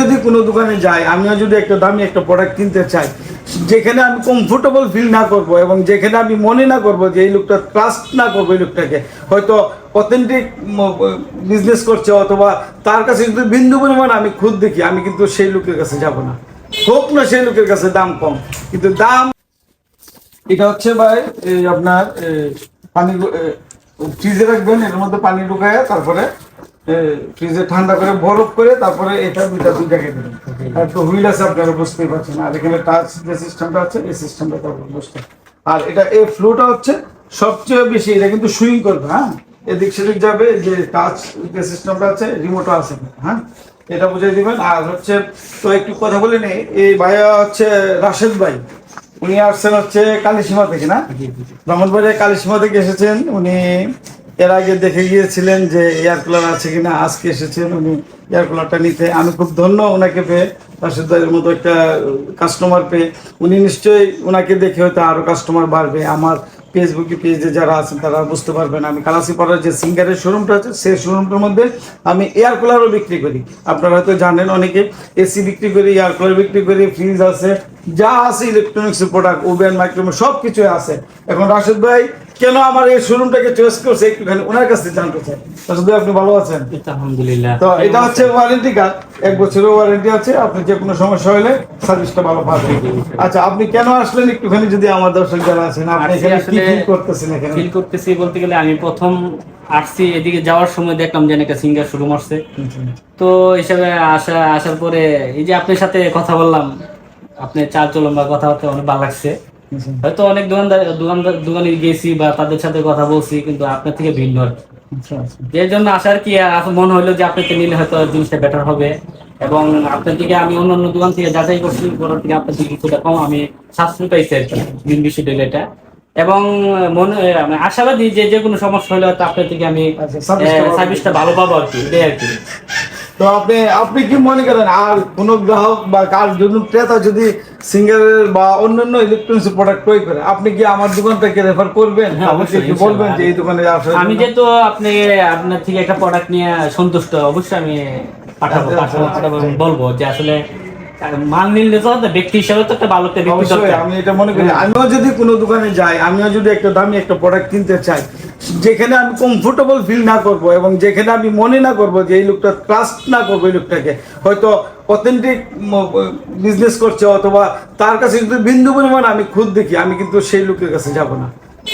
যদি কোনো দোকানে যাই, আমিও যদি একটা দামি একটা প্রোডাক্ট কিনতে চাই, যেখানে আমি কমফোর্টেবল ফিল না করব এবং যেখানে আমি মনে না করব যে এই লোকটা ট্রাস্ট না করব এই লোকটাকে, হয়তো অথেন্টিক বিজনেস করছে অথবা তার কাছে যদি বিন্দু পরিমাণ আমি খুদ দেখি, আমি কিন্তু সেই লোকের কাছে যাব না। হোক না সেই লোকের কাছে দাম কম, কিন্তু দাম এটা হচ্ছে ভাই আপনার পানি ফ্রিজে রাখবেন, এর মধ্যে পানি ঢুকায় তারপরে ফ্রিজে ঠান্ডা করে বরফ করে তারপরে এটা দুইটা দেবেন। আর তো হুইল আছে আপনারা বুঝতেই পারছেন। আর এখানে টাচ যে সিস্টেমটা আছে এই সিস্টেমটা তো আপনারা বুঝতে আর এটা এই ফ্লোটা হচ্ছে সবচেয়ে বেশি এটা কিন্তু সুইং করবে হ্যাঁ? এদিক সেদিক যাবে যে টাচ যে সিস্টেমটা আছে রিমোটও আছে হ্যাঁ? এটা বুঝিয়ে দিবেন। আর হচ্ছে তো একটু কথা বলে নেই এই ভাইয়া হচ্ছে রাশেদ ভাই উনি আসছেন হচ্ছে কালীসীমা থেকে না? ব্রাহ্মণবাড়িয়া কালীসীমা থেকে এসেছেন উনি এর আগে দেখে গিয়েছিলেন যে এয়ার কুলার আছে কিনা, আজকে এসেছেন উনি এয়ার কুলারটা নিতে। আমি খুব ধন্য ওনাকে পেয়ে রাশেদ ভাইয়ের মতো একটা কাস্টমার পেয়ে। উনি নিশ্চয়ই ওনাকে দেখে হয়তো আরও কাস্টমার বাড়বে। আমার ফেসবুকে পেজে যারা আছেন তারা বুঝতে পারবেন। আমি কালাসিপাড়ার যে সিঙ্গারের শোরুমটা আছে, সেই শোরুমটার মধ্যে আমি এয়ার কুলারও বিক্রি করি। আপনারা হয়তো জানেন অনেকে এসি বিক্রি করি এয়ার কুলার বিক্রি করি ফ্রিজ আছে, যা আছে ইলেকট্রনিক্স প্রোডাক্ট ওভেন মাইক্রোওভেন সব কিছুই আছে। এখন রাশেদ ভাই কেন আমার এই শোরুমটাকে চয়েস করছে একটুখানি? ওনার কাছ জানতে চাই। রাশেদ আপনি ভালো আছেন? আলহামদুলিল্লাহ। তো এটা হচ্ছে ওয়ারেন্টি কার্ড এক বছরের ওয়ারেন্টি আছে আপনি যে কোনো সমস্যা হলে সার্ভিসটা ভালো পাবেন। আচ্ছা আপনি কেন আসলেন একটুখানি যদি আমার দর্শক যারা আছেন আপনি এখানে কি ফিল করতেছেন এখানে? ফিল করতেছি বলতে গেলে আমি প্রথম আসছি এদিকে যাওয়ার সময় দেখলাম যে একটা সিঙ্গার শুরু মারছে তো হিসাবে আসা আসার পরে এই যে আপনার সাথে কথা বললাম আপনি চাল চলন বা কথাবার্তা অনেক ভালো লাগছে। হয়তো অনেক দোকানদার দোকানদার দোকানে গেছি বা তাদের সাথে কথা বলছি কিন্তু আপনার থেকে ভিন্ন। আর। আচ্ছা আচ্ছা। যে জন্য আসার কি মনে হলো যে আপনাকে নিলে হয়তো জিনিসটা বেটার হবে। এবং আপনার দিকে আমি অন্য অন্য দোকান থেকে যাচাই করছি ওনার থেকে আপনার দিকে কিছুটা কম আমি সাশ্রয় পাইছি আর কি মেন বিষয়টা এটা। এবং মনে মানে আশাবাদী যে যে কোনো সমস্যা হলে হয়তো আপনার থেকে আমি আচ্ছা, সার্ভিসটা ভালো- সার্ভিসটা ভালো পাবো আর কি এটাই আর কি। তো আপনি আপনি কি মনে করেন আর কোন গ্রাহক বা কার জন্য ক্রেতা যদি সিঙ্গারের বা অন্যান্য ইলেকট্রনিক্স প্রোডাক্ট ক্রয় করে আপনি কি আমার দোকান থেকে রেফার করবেন হ্যাঁ, অবশ্যই, কি বলবেন যে এই দোকানে আসলে আমি? যেহেতু আপনি আপনার থেকে একটা প্রোডাক্ট নিয়ে সন্তুষ্ট অবশ্যই আমি পাঠাবো আচ্ছা, আচ্ছা। বলব যে আসলে মাল নিলে তো ব্যক্তি হিসাবে তো একটা ভালো একটা ব্যক্তি আমি এটা মনে করি। আমিও যদি কোনো দোকানে যাই আমিও যদি একটা দামি একটা প্রোডাক্ট কিনতে চাই যেখানে আমি কমফোর্টেবল ফিল না করব এবং যেখানে আমি মনে না করব যে এই লোকটা ট্রাস্ট না করব এই লোকটাকে হয়তো অথেন্টিক বিজনেস করছে অথবা তার কাছে যদি বিন্দু পরিমাণ আমি খুদ দেখি আমি কিন্তু সেই লোকের কাছে যাব না।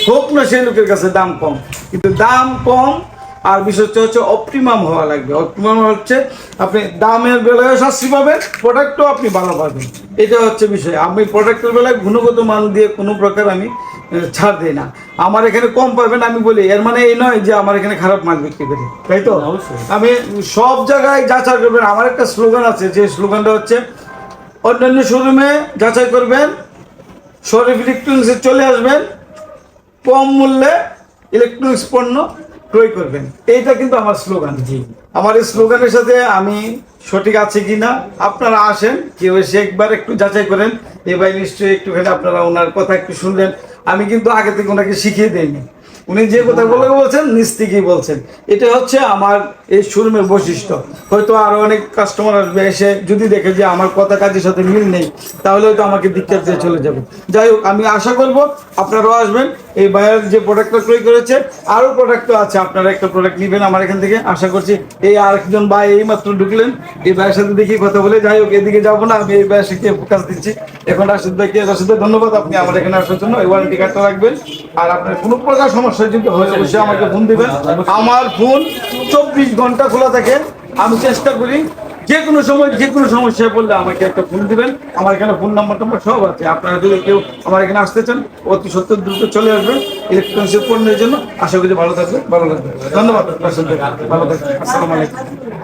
হোক না সেই লোকের কাছে দাম কম। কিন্তু দাম কম আর বিষয়টা হচ্ছে অপটিমাম হওয়া লাগবে। অপটিমাম হচ্ছে আপনি দামের বেলায় শাস্তি পাবেন প্রোডাক্টও আপনি ভালো পাবেন। এটা হচ্ছে বিষয়। আমি প্রোডাক্টের বেলায় গুণগত মান দিয়ে কোনো প্রকার আমি ছাড় দিই না। আমার এখানে কম পাবেন আমি বলি এর মানে এই নয় যে আমার এখানে খারাপ মাল বিক্রি করি। তাই তো? অবশ্যই। আমি সব জায়গায় যাচাই করবেন। আমার একটা স্লোগান আছে যে স্লোগানটা হচ্ছে অন্যান্য শোরুমে যাচাই করবেন শরীফ ইলেকট্রনিক্সে চলে আসবেন কম মূল্যে ইলেকট্রনিক্স পণ্য ক্রয় করবেন। এইটা কিন্তু আমার স্লোগান। জি। আমার এই স্লোগানের সাথে আমি সঠিক আছে কিনা আপনারা আসেন কেউ এসে একবার একটু যাচাই করেন। এ ভাই নিশ্চয়ই একটুখানি আপনারা ওনার কথা একটু শুনলেন আমি কিন্তু আগে থেকে ওনাকে শিখিয়ে দেইনি। উনি যে কথাগুলো বলছেন নিজ থেকেই বলছেন। এটা হচ্ছে আমার এই শোরুমের বৈশিষ্ট্য। হয়তো আরও অনেক কাস্টমার আসবে এসে যদি দেখে যে আমার কথা কাজের সাথে মিল নেই তাহলে হয়তো আমাকে দিকটা দিয়ে চলে যাবে। যাই হোক আমি আশা করব আপনারাও আসবেন। এই ভাইয়ের যে প্রোডাক্টটা ক্রয় করেছে, আরও প্রোডাক্ট আছে। আপনারা একটা প্রোডাক্ট নেবেন আমার এখান থেকে। আশা করছি এই আরেকজন ভাই এই মাত্র ঢুকলেন। এই ভাইয়ের সাথে দেখি কথা বলে। যাই হোক, এদিকে যাব না। আমি এই ভাইয়ের সাথে ফোকাস দিচ্ছি। এখন রাশিদ ভাইকে রাশিদ ভাই, ধন্যবাদ আপনি আমার এখানে আসার জন্য। এই ওয়ারেন্টি কার্ডটা রাখবেন। আর আপনার কোনো প্রকার সমস্যা যদি হয়, অবশ্যই আমাকে ফোন দিবেন। আমার ফোন চব্বিশ ঘণ্টা খোলা থাকে। আমি চেষ্টা করি যে কোনো সময়, যে কোনো সমস্যায় বললে আমাকে একটা ফোন দিবেন। আমার এখানে ফোন নাম্বার টাম্বার সব আছে। আপনারা যদি কেউ আমার এখানে আসতে চান, অতি সত্য দ্রুত চলে আসবেন ইলেকট্রনিক্সের পণ্যের জন্য। আশা করি ভালো থাকবে ভালো লাগবে ধন্যবাদ। ভালো থাকবে আসসালামু আলাইকুম।